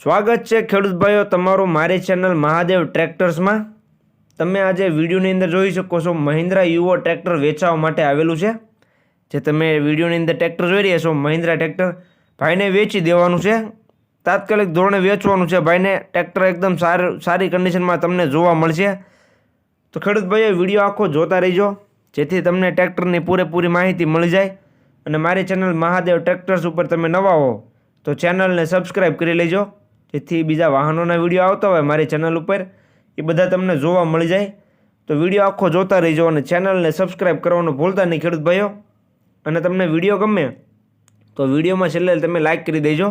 સ્વાગત છે ખેડૂત ભાઈઓ, તમારું મારી ચેનલ મહાદેવ ટ્રેક્ટર્સમાં. તમે આજે વિડીયોની અંદર જોઈ શકો છો મહિન્દ્રા યુવો ટ્રેક્ટર વેચાવા માટે આવેલું છે. જે તમે વિડીયોની અંદર ટ્રેક્ટર જોઈ રહ્યા છો, મહિન્દ્રા ટ્રેક્ટર ભાઈને વેચી દેવાનું છે. તાત્કાલિક ધોરણે વેચવાનું છે. ભાઈને ટ્રેક્ટર એકદમ સારું, સારી કન્ડિશનમાં તમને જોવા મળશે. તો ખેડૂત ભાઈઓ, વીડિયો આખો જોતા રહીજો, જેથી તમને ટ્રેક્ટરની પૂરેપૂરી માહિતી મળી જાય. અને મારી ચેનલ મહાદેવ ટ્રેક્ટર્સ ઉપર તમે નવા હો, તો ચેનલને સબસ્ક્રાઈબ કરી લેજો. જેથી બીજા વાહનોના વીડિયો આવતા હોય મારી ચેનલ ઉપર, એ બધા તમને જોવા મળી જાય. તો વીડિયો આખો જોતા રહીજો અને ચેનલને સબસ્ક્રાઈબ કરવાનું ભૂલતા નહીં, ખેડૂત ભાઈઓ. અને તમને વીડિયો ગમે, તો વિડીયોમાં છેલ્લે તમે લાઇક કરી દેજો.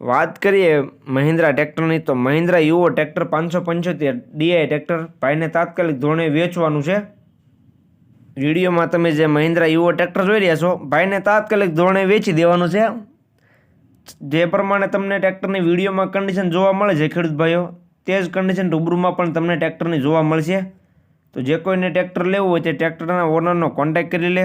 વાત કરીએ મહિન્દ્રા ટ્રેક્ટરની, તો મહિન્દ્રા યુવો ટ્રેક્ટર પાંચસો પંચોતેર, ડીઆઈ ટ્રેક્ટર, ભાઈને તાત્કાલિક ધોરણે વેચવાનું છે. વિડીયોમાં તમે જે મહિન્દ્રા યુવો ટ્રેક્ટર જોઈ રહ્યા છો, ભાઈને તાત્કાલિક ધોરણે વેચી દેવાનું છે. જે પ્રમાણે તમને ટ્રેક્ટરની વિડીયોમાં કન્ડિશન જોવા મળે છે, ખેડૂત ભાઈઓ, તે જ કન્ડિશન રૂબરૂમાં પણ તમને ટ્રેક્ટરની જોવા મળશે. તો જે કોઈને ટ્રેક્ટર લેવું હોય તે ટ્રેક્ટરના ઓનરનો કોન્ટેક્ટ કરી લે.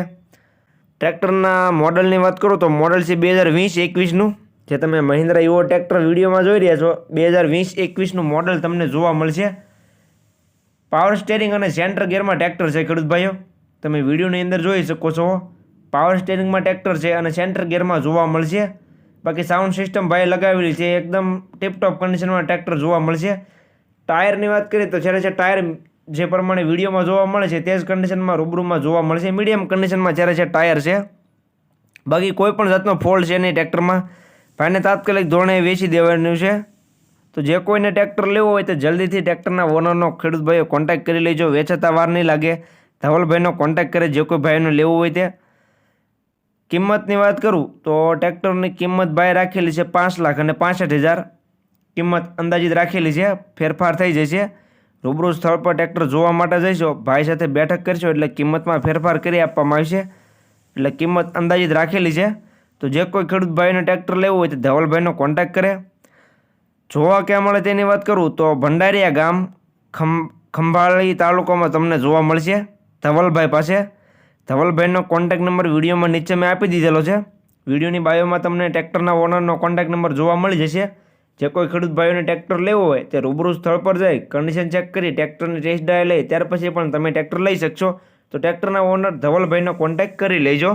ટ્રેક્ટરના મોડલની વાત કરું તો મોડલ છે બે હજાર વીસ એકવીસનું. જે તમે મહિન્દ્રા યુવો ટ્રેક્ટર વિડીયોમાં જોઈ રહ્યા છો, બે હજાર વીસ એકવીસનું મોડલ તમને જોવા મળશે. પાવર સ્ટેરિંગ અને સેન્ટર ગિયરમાં ટ્રેક્ટર છે, ખેડૂત ભાઈઓ. તમે વિડીયોની અંદર જોઈ શકો છો. પાવર સ્ટેરિંગમાં ટ્રેક્ટર છે અને સેન્ટર ગિયરમાં જોવા મળશે. બાકી સાઉન્ડ સિસ્ટમ ભાઈ લગાવેલી છે એકદમ ટિપટોપ કન્ડિશનમાં ટ્રેક્ટર જોવા મળશે. ટાયરની વાત કરીએ તો જ્યારે છે ટાયર જે પ્રમાણે વિડીયોમાં જોવા મળે છે, તે જ કન્ડિશનમાં રૂબરૂમાં જોવા મળશે. મીડિયમ કન્ડિશનમાં જ્યારે છે ટાયર છે, બાકી કોઈ પણ જાતનો ફોલ્ટ છે નહીં ટ્રેક્ટરમાં ભાઈને તાત્કાલિક ધોરણે વેચી દેવાનું છે. તો જે કોઈને ટ્રેક્ટર લેવો હોય તો જલ્દીથી ટ્રેક્ટરના ઓનરનો ખેડૂત ભાઈઓ કોન્ટેક્ટ કરી લેજો. વેચાતા વાર નહીં લાગે. ધવલભાઈનો કોન્ટેક્ટ કરે, જે કોઈ ભાઈને લેવું હોય તે. કિંમતની વાત કરું, તો ટ્રેક્ટરની કિંમત ભાઈ રાખેલી છે પાંચ લાખ અને પાસઠ હજાર. કિંમત અંદાજિત રાખેલી છે, ફેરફાર થઈ જશે રૂબરૂ સ્થળ પર ટ્રેક્ટર જોવા માટે જઈશો, ભાઈ સાથે બેઠક કરશો એટલે કિંમતમાં ફેરફાર કરી આપવામાં આવશે. એટલે કિંમત અંદાજિત રાખેલી છે, તો જે કોઈ ખેડૂત ભાઈને ટ્રેક્ટર લેવું હોય તો ધવલભાઈનો કોન્ટેક્ટ કરે. જોવા ક્યાં મળે તેની વાત કરું, તો ભંડારીયા ગામ ખંભાળી તાલુકામાં તમને જોવા મળશે, ધવલભાઈ પાસે. ધવલભાઈનો કોન્ટેક્ટ નંબર વિડીયોમાં નીચે મેં આપી દીધેલો છે. વિડીયોની બાયોમાં તમને ટ્રેક્ટરના ઓનરનો કોન્ટેક્ટ નંબર જોવા મળી જશે. જે કોઈ ખેડૂત ભાઈઓને ટ્રેક્ટર લેવો હોય તે રૂબરૂ સ્થળ પર જઈ કન્ડિશન ચેક કરી ટ્રેક્ટરની ટેસ્ટ ડ્રાઈવ લઈ ત્યાર પછી પણ તમે ટ્રેક્ટર લઈ શકશો. તો ટ્રેક્ટરના ઓનર ધવલભાઈનો કોન્ટેક કરી લેજો.